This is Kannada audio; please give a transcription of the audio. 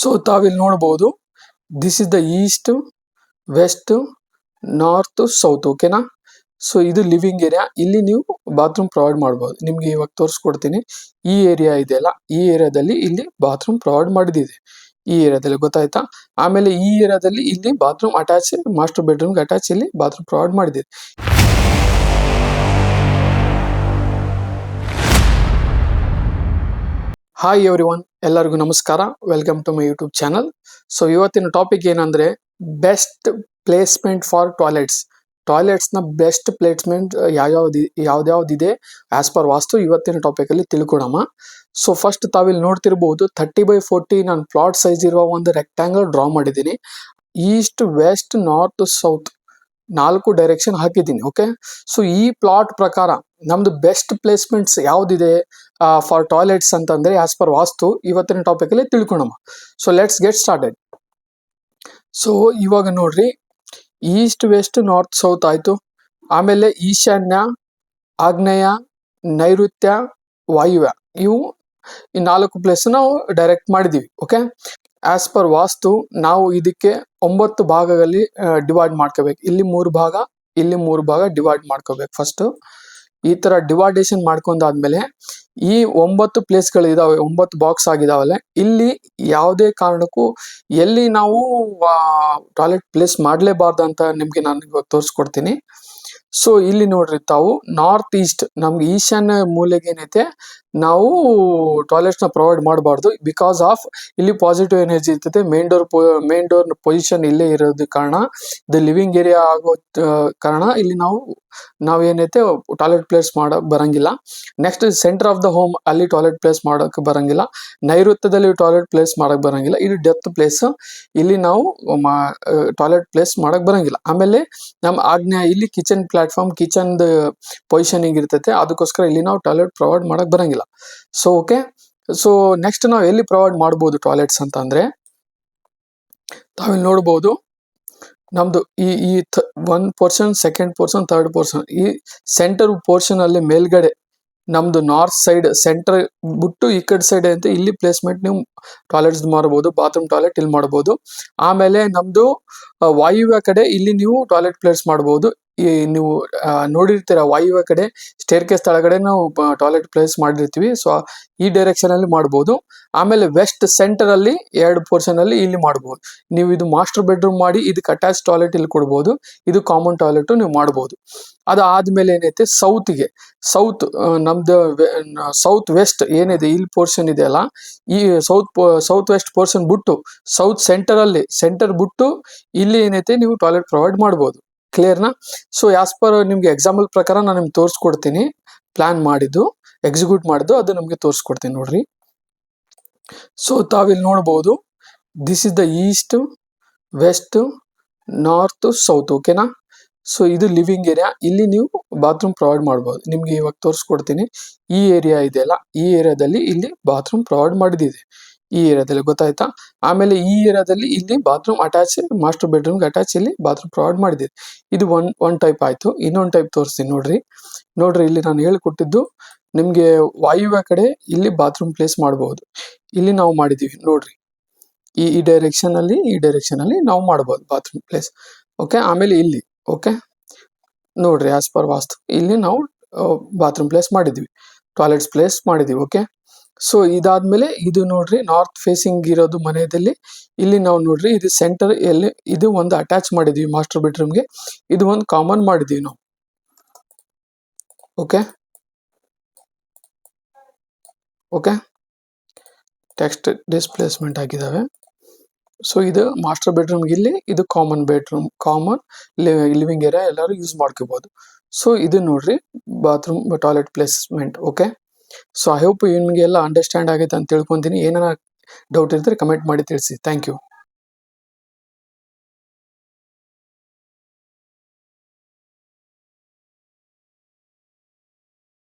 ಸೊ ತಾವಿಲ್ಲಿ ನೋಡಬಹುದು this is the east west north south ಓಕೆನಾ ಸೊ ಇದು ಲಿವಿಂಗ್ ಏರಿಯಾ ಇಲ್ಲಿ ನೀವು ಬಾತ್ರೂಮ್ ಪ್ರೊವೈಡ್ ಮಾಡ್ಬೋದು. ನಿಮ್ಗೆ ಇವಾಗ ತೋರಿಸ್ಕೊಡ್ತೀನಿ. ಈ ಏರಿಯಾ ಇದೆಯಲ್ಲ ಈ ಏರಿಯಾದಲ್ಲಿ ಇಲ್ಲಿ ಬಾತ್ರೂಮ್ ಪ್ರೊವೈಡ್ ಮಾಡಿದಿದೆ. ಈ ಏರಿಯಾದಲ್ಲಿ ಗೊತ್ತಾಯ್ತಾ? ಆಮೇಲೆ ಈ ಏರಿಯಾದಲ್ಲಿ ಇಲ್ಲಿ ಬಾತ್ರೂಮ್ ಅಟ್ಯಾಚ್ ಮಾಸ್ಟರ್ ಬೆಡ್ರೂಮ್ಗೆ ಅಟ್ಯಾಚ್ ಇಲ್ಲಿ ಬಾತ್ರೂಮ್ ಪ್ರೊವೈಡ್ ಮಾಡಿದೆ ಹಾಯ್ ಎವ್ರಿ ಒನ್ ಎಲ್ಲರಿಗೂ ನಮಸ್ಕಾರ. Welcome to my YouTube channel so ಇವತ್ತಿನ ಟಾಪಿಕ್ ಏನಂದ್ರೆ ಬೆಸ್ಟ್ ಪ್ಲೇಸ್ಮೆಂಟ್ ಫಾರ್ ಟಾಯ್ಲೆಟ್ಸ್ನ ಬೆಸ್ಟ್ ಪ್ಲೇಸ್ಮೆಂಟ್ ಯಾವ್ಯಾವ್ದು, ಯಾವ್ದ್ಯಾವ್ದಿದೆ ಆಸ್ ಪರ್ ವಾಸ್ತು ಇವತ್ತಿನ ಟಾಪಿಕ್ ಅಲ್ಲಿ ತಿಳ್ಕೊಳಮ್ಮ ಸೊ ಫಸ್ಟ್ ತಾವಿಲ್ಲಿ ನೋಡ್ತಿರ್ಬಹುದು ಥರ್ಟಿ ಬೈ ಫೋರ್ಟಿ ನಾನು ಪ್ಲಾಟ್ ಸೈಜ್ ಇರುವ ಒಂದು ರೆಕ್ಟ್ಯಾಂಗಲ್ ಡ್ರಾ ಮಾಡಿದ್ದೀನಿ. ಈಸ್ಟ್ ವೆಸ್ಟ್ ನಾರ್ತ್ ಸೌತ್ ನಾಲ್ಕು ಡೈರೆಕ್ಷನ್ ಹಾಕಿದ್ದೀನಿ ಓಕೆ ಸೊ ಈ ಪ್ಲಾಟ್ ಪ್ರಕಾರ ನಮ್ದು ಬೆಸ್ಟ್ ಪ್ಲೇಸ್ಮೆಂಟ್ಸ್ ಯಾವ್ದಿದೆ ಫಾರ್ ಟಾಯ್ಲೆಟ್ಸ್ ಅಂತಂದ್ರೆ ಆಸ್ ಪರ್ ವಾಸ್ತು ಇವತ್ತಿನ ಟಾಪಿಕ್ ಅಲ್ಲಿ ತಿಳ್ಕೊಳಮ್ಮ so let's get started so ಇವಾಗ ನೋಡ್ರಿ ಈಸ್ಟ್ ವೆಸ್ಟ್ ನಾರ್ತ್ ಸೌತ್ ಆಯ್ತು. ಆಮೇಲೆ ಈಶಾನ್ಯ, ಆಗ್ನೇಯ, ನೈಋತ್ಯ, ವಾಯುವ್ಯ. ಇವು ಈ ನಾಲ್ಕು ಪ್ಲೇಸ್ ನಾವು ಡೈರೆಕ್ಟ್ ಮಾಡಿದೀವಿ ಓಕೆ ಆಸ್ ಪರ್ ವಾಸ್ತು, ನಾವು ಇದಕ್ಕೆ ಒಂಬತ್ತು ಭಾಗಗಳಲ್ಲಿ ಡಿವೈಡ್ ಮಾಡ್ಕೋಬೇಕು. ಇಲ್ಲಿ ಮೂರು ಭಾಗ, ಇಲ್ಲಿ ಮೂರು ಭಾಗ ಡಿವೈಡ್ ಮಾಡ್ಕೋಬೇಕು ಫಸ್ಟ್ ಈ ತರ ಡಿವೈಡೇಷನ್ ಮಾಡ್ಕೊಂಡಾದ್ಮೇಲೆ, ಈ ಒಂಬತ್ತು ಪ್ಲೇಸ್ಗಳು ಇದಾವೆ ಒಂಬತ್ತು ಬಾಕ್ಸ್ ಆಗಿದಾವಲ್ಲ, ಇಲ್ಲಿ ಯಾವುದೇ ಕಾರಣಕ್ಕೂ ಎಲ್ಲಿ ನಾವು ಟಾಯ್ಲೆಟ್ ಪ್ಲೇಸ್ ಮಾಡಲೇಬಾರ್ದು ಅಂತ ನಿಮ್ಗೆ ನಾನು ತೋರಿಸ್ಕೊಡ್ತೀನಿ. ಸೊ ಇಲ್ಲಿ ನೋಡ್ರಿ, ತಾವು ನಾರ್ತ್ ಈಸ್ಟ್ ನಮ್ಗೆ ಈಶಾನ್ಯ ಮೂಲೆಗೆ ಏನೈತೆ, ನಾವು ನ ಪ್ರೊವೈಡ್ ಮಾಡಬಾರ್ದು. ಬಿಕಾಸ್ ಆಫ್ ಇಲ್ಲಿ ಪಾಸಿಟಿವ್ ಎನರ್ಜಿ ಇರ್ತದೆ main door main door position ಇಲ್ಲೇ ಇರೋದ ಕಾರಣ ದ ಲಿವಿಂಗ್ ಏರಿಯಾ ಆಗೋ ಕಾರಣ ಇಲ್ಲಿ ನಾವು ನಾವೇನೈತೆ ಟಾಯ್ಲೆಟ್ ಪ್ಲೇಸ್ ಮಾಡಕ್ ಬರಂಗಿಲ್ಲ. Next center of the home ಅಲ್ಲಿ ಟಾಯ್ಲೆಟ್ ಪ್ಲೇಸ್ ಮಾಡೋಕೆ ಬರಂಗಿಲ್ಲ. ನೈಋತ್ಯದಲ್ಲಿ ಟಾಯ್ಲೆಟ್ ಪ್ಲೇಸ್ ಮಾಡಕ್ ಬರಂಗಿಲ್ಲ. ಇದು ಡೆತ್ ಪ್ಲೇಸ್ ಇಲ್ಲಿ ನಾವು ಟಾಯ್ಲೆಟ್ ಪ್ಲೇಸ್ ಮಾಡಕ್ ಬರಂಗಿಲ್ಲ. ಆಮೇಲೆ ನಮ್ಮ ಆಜ್ಞೆ ಇಲ್ಲಿ ಕಿಚನ್ ಪ್ಲಾಟ್ಫಾರ್ಮ್ ಕಿಚನ್ ಪೊಸಿಷನಿಂಗ್ ಇರ್ತೈತೆ. ಅದಕ್ಕೋಸ್ಕರ ಇಲ್ಲಿ ನಾವು ಟಾಯ್ಲೆಟ್ ಪ್ರೊವೈಡ್ ಮಾಡಕ್ ಬರಂಗಿಲ್ಲ. ಸೊ ಓಕೆ ಸೊ ನೆಕ್ಸ್ಟ್ ನಾವು ಎಲ್ಲಿ ಪ್ರೊವೈಡ್ ಮಾಡ್ಬೋದು ಟಾಯ್ಲೆಟ್ಸ್ ಅಂತ ಅಂದ್ರೆ, ತಾವಿಲ್ಲಿ ನೋಡ್ಬೋದು. ನಮ್ದು ಈ ಈ one portion second portion third portion ಈ ಸೆಂಟರ್ ಪೋರ್ಷನ್ ಅಲ್ಲಿ ಮೇಲ್ಗಡೆ ನಮ್ದು ನಾರ್ತ್ ಸೈಡ್ ಸೆಂಟರ್ ಬಿಟ್ಟು ಈ ಕಡೆ ಸೈಡ್ ಅಂತ ಇಲ್ಲಿ ಪ್ಲೇಸ್ಮೆಂಟ್ ನೀವು ಟಾಯ್ಲೆಟ್ಸ್ ಮಾಡಬಹುದು ಬಾತ್ರೂಮ್ ಟಾಯ್ಲೆಟ್ ಇಲ್ಲಿ ಮಾಡಬಹುದು ಆಮೇಲೆ ನಮ್ದು ವಾಯುವ್ಯ ಕಡೆ ಇಲ್ಲಿ ನೀವು ಟಾಯ್ಲೆಟ್ ಪ್ಲೇಸ್ ಮಾಡಬಹುದು ಈ ನೀವು ನೋಡಿರ್ತೀರ ವಾಯುವ್ಯ ಕಡೆ ಸ್ಟೇರ್ ಕೇಸ್ ತಳಗಡೆ ನಾವು ಟಾಯ್ಲೆಟ್ ಪ್ಲೇಸ್ ಮಾಡಿರ್ತೀವಿ. ಸೊ ಈ ಡೈರೆಕ್ಷನ್ ಅಲ್ಲಿ ಮಾಡಬಹುದು ಆಮೇಲೆ ವೆಸ್ಟ್ ಸೆಂಟರ್ ಅಲ್ಲಿ ಎರಡು ಪೋರ್ಷನ್ ಅಲ್ಲಿ ಇಲ್ಲಿ ಮಾಡಬಹುದು ನೀವು ಇದು ಮಾಸ್ಟರ್ ಬೆಡ್ರೂಮ್ ಮಾಡಿ ಇದಕ್ಕೆ ಅಟ್ಯಾಚ್ ಟಾಯ್ಲೆಟ್ ಇಲ್ಲಿ ಕೊಡ್ಬೋದು. ಇದು ಕಾಮನ್ ಟಾಯ್ಲೆಟ್ ನೀವು ಮಾಡಬಹುದು ಅದಾದ್ಮೇಲೆ ಏನೈತೆ? ಸೌತ್ಗೆ ಸೌತ್ ನಮ್ದು ಸೌತ್ ವೆಸ್ಟ್ ಏನಿದೆ? ಇಲ್ಲಿ ಪೋರ್ಷನ್ ಇದೆ ಅಲ್ಲ. ಈ ಸೌತ್ ಸೌತ್ ವೆಸ್ಟ್ ಪೋರ್ಷನ್ ಬಿಟ್ಟು ಸೌತ್ ಸೆಂಟರ್ ಅಲ್ಲಿ ಸೆಂಟರ್ ಬಿಟ್ಟು ಇಲ್ಲಿ ಏನೈತೆ? ನೀವು ಟಾಯ್ಲೆಟ್ ಪ್ರೊವೈಡ್ ಮಾಡ್ಬೋದು. ಕ್ಲಿಯರ್ನಾ ಸೊ ಆಸ್ ಪರ್ ನಿಮ್ಗೆ ಎಕ್ಸಾಂಪಲ್ ಪ್ರಕಾರ ನಾನು ನಿಮ್ಗೆ ತೋರಿಸ್ಕೊಡ್ತೀನಿ. ಪ್ಲಾನ್ ಮಾಡಿದ್ದು ಎಕ್ಸಿಕ್ಯೂಟ್ ಮಾಡಿದ್ದು ಅದು ನಮಗೆ ತೋರಿಸ್ಕೊಡ್ತೀನಿ ನೋಡ್ರಿ. ಸೊ ತಾವಿಲ್ಲಿ ನೋಡ್ಬೋದು this is the east west north south ಓಕೆನಾ ಸೊ ಇದು ಲಿವಿಂಗ್ ಏರಿಯಾ ಇಲ್ಲಿ ನೀವು ಬಾತ್ರೂಮ್ ಪ್ರೊವೈಡ್ ಮಾಡ್ಬೋದು. ನಿಮ್ಗೆ ಇವಾಗ ತೋರಿಸ್ಕೊಡ್ತೀನಿ. ಈ ಏರಿಯಾ ಇದೆಯಲ್ಲ, ಈ ಏರಿಯಾದಲ್ಲಿ ಇಲ್ಲಿ ಬಾತ್ರೂಮ್ ಪ್ರೊವೈಡ್ ಮಾಡಿದಿದೆ. ಈ ಏರಿಯಾದಲ್ಲಿ ಗೊತ್ತಾಯ್ತಾ? ಆಮೇಲೆ ಈ ಏರಿಯಾದಲ್ಲಿ ಇಲ್ಲಿ ಬಾತ್ರೂಮ್ ಅಟ್ಯಾಚ್ ಮಾಸ್ಟರ್ ಬೆಡ್ರೂಮ್ಗೆ ಅಟ್ಯಾಚ್ ಇಲ್ಲಿ ಬಾತ್ರೂಮ್ ಪ್ರೊವೈಡ್ ಮಾಡಿದ್ದೀವಿ ಇದು ಒನ್ ಒನ್ ಟೈಪ್ ಆಯ್ತು. ಇನ್ನೊಂದು ಟೈಪ್ ತೋರಿಸ್ತೀನಿ ನೋಡ್ರಿ. ನೋಡ್ರಿ, ಇಲ್ಲಿ ನಾನು ಹೇಳಿಕೊಟ್ಟಿದ್ದು ನಿಮ್ಗೆ ವಾಯುವ್ಯ ಕಡೆ ಇಲ್ಲಿ ಬಾತ್ರೂಮ್ ಪ್ಲೇಸ್ ಮಾಡಬಹುದು ಇಲ್ಲಿ ನಾವು ಮಾಡಿದ್ದೀವಿ, ನೋಡ್ರಿ. ಈ ಈ ಡೈರೆಕ್ಷನ್ ಅಲ್ಲಿ, ಈ ಡೈರೆಕ್ಷನ್ ಅಲ್ಲಿ ನಾವು ಮಾಡಬಹುದು ಬಾತ್ರೂಮ್ ಪ್ಲೇಸ್ ಓಕೆ ಆಮೇಲೆ ಇಲ್ಲಿ ಓಕೆ ನೋಡ್ರಿ ಆಸ್ ಪರ್ ವಾಸ್ತು, ಇಲ್ಲಿ ನಾವು ಬಾತ್ರೂಮ್ ಪ್ಲೇಸ್ ಮಾಡಿದ್ವಿ ಟಾಯ್ಲೆಟ್ಸ್ ಪ್ಲೇಸ್ ಮಾಡಿದ್ದೀವಿ ಓಕೆ ಸೊ ಇದಾದ್ಮೇಲೆ ಇದು ನೋಡ್ರಿ ನಾರ್ತ್ ಫೇಸಿಂಗ್ ಇರೋದು ಮನೆಯಲ್ಲಿ. ಇಲ್ಲಿ ನಾವು ನೋಡ್ರಿ, ಇದು ಸೆಂಟರ್ ಎಲ್ಲಿ ಇದು ಒಂದು ಅಟ್ಯಾಚ್ ಮಾಡಿದೀವಿ ಮಾಸ್ಟರ್ ಬೆಡ್ರೂಮ್ಗೆ ಇದು ಒಂದು ಕಾಮನ್ ಮಾಡಿದೀವಿ ನಾವು. ಓಕೆ ಓಕೆ ಟೆಕ್ಸ್ಟ್ ಡಿಸ್ಪ್ಲೇಸ್ಮೆಂಟ್ ಆಗಿದ್ದಾವೆ ಸೊ ಇದು ಮಾಸ್ಟರ್ ಬೆಡ್ರೂಮ್ ಇಲ್ಲಿ, ಇದು common bedroom common living area ಎಲ್ಲರೂ ಯೂಸ್ ಮಾಡ್ಕೋಬಹುದು ಸೊ ಇದು ನೋಡ್ರಿ bathroom toilet placement okay so I hope ನಿಮಗೆಲ್ಲ ಅಂಡರ್ಸ್ಟ್ಯಾಂಡ್ ಆಗಿದೆ ಅಂತ ತಿಳ್ಕೊತೀನಿ. ಏನಾರ ಡೌಟ್ ಇದ್ರೆ ಕಮೆಂಟ್ ಮಾಡಿ ತಿಳಿಸಿ. Thank you